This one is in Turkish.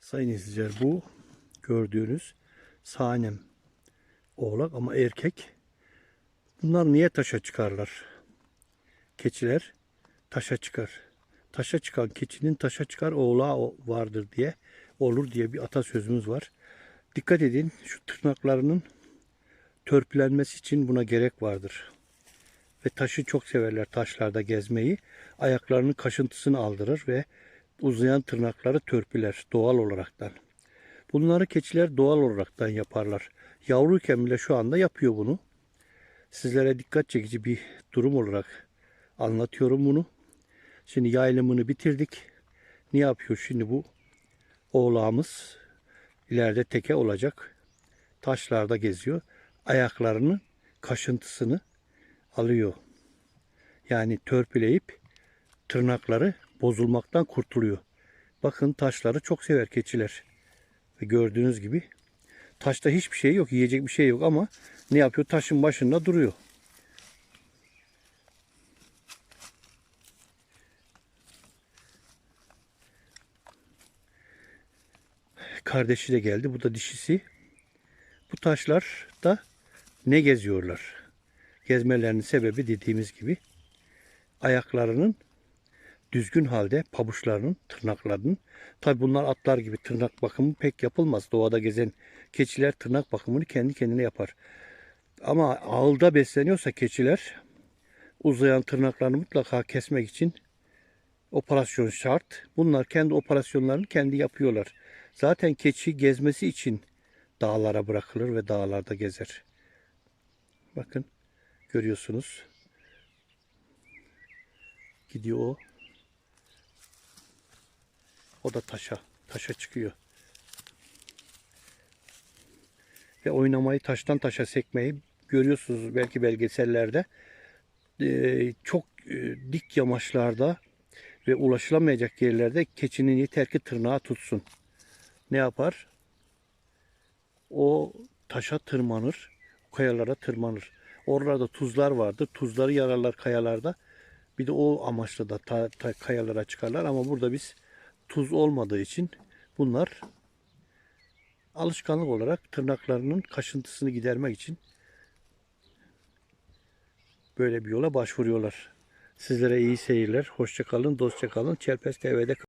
Sayın izleyiciler bu gördüğünüz sahnem oğlak ama erkek. Bunlar niye taşa çıkarlar? Keçiler taşa çıkar. Taşa çıkan keçinin taşa çıkar oğlağı vardır diye olur diye bir atasözümüz var. Dikkat edin şu tırnaklarının törpülenmesi için buna gerek vardır. Ve taşı çok severler taşlarda gezmeyi. Ayaklarının kaşıntısını aldırır ve uzayan tırnakları törpüler doğal olaraktan. Bunları keçiler doğal olaraktan yaparlar. Yavruyken bile şu anda yapıyor bunu. Sizlere dikkat çekici bir durum olarak anlatıyorum bunu. Şimdi yaylımını bitirdik. Ne yapıyor şimdi bu oğlağımız? ileride teke olacak. Taşlarda geziyor. Ayaklarının kaşıntısını alıyor. Yani törpüleyip tırnakları bozulmaktan kurtuluyor. Bakın taşları çok sever keçiler. Ve gördüğünüz gibi taşta hiçbir şey yok, yiyecek bir şey yok ama ne yapıyor? Taşın başında duruyor. Kardeşi de geldi. Bu da dişisi. Bu taşlar da ne geziyorlar? Gezmelerinin sebebi dediğimiz gibi ayaklarının düzgün halde pabuçlarının, tırnaklarının. Tabi bunlar atlar gibi tırnak bakımı pek yapılmaz. Doğada gezen keçiler tırnak bakımını kendi kendine yapar. Ama ağılda besleniyorsa keçiler uzayan tırnaklarını mutlaka kesmek için operasyon şart. Bunlar kendi operasyonlarını kendi yapıyorlar. Zaten keçi gezmesi için dağlara bırakılır ve dağlarda gezer. Bakın görüyorsunuz. Gidiyor o. O da taşa, taşa çıkıyor. Ve oynamayı taştan taşa sekmeyi görüyorsunuz belki belgesellerde. Ee, çok e, dik yamaçlarda ve ulaşılamayacak yerlerde keçinin yeter ki tırnağı tutsun. Ne yapar? O taşa tırmanır, kayalara tırmanır. Oralarda tuzlar vardır. Tuzları yararlar kayalarda. Bir de o amaçla da ta- ta- kayalara çıkarlar ama burada biz tuz olmadığı için bunlar alışkanlık olarak tırnaklarının kaşıntısını gidermek için böyle bir yola başvuruyorlar. Sizlere iyi seyirler. Hoşça kalın, dostça kalın. Çelpes TV'de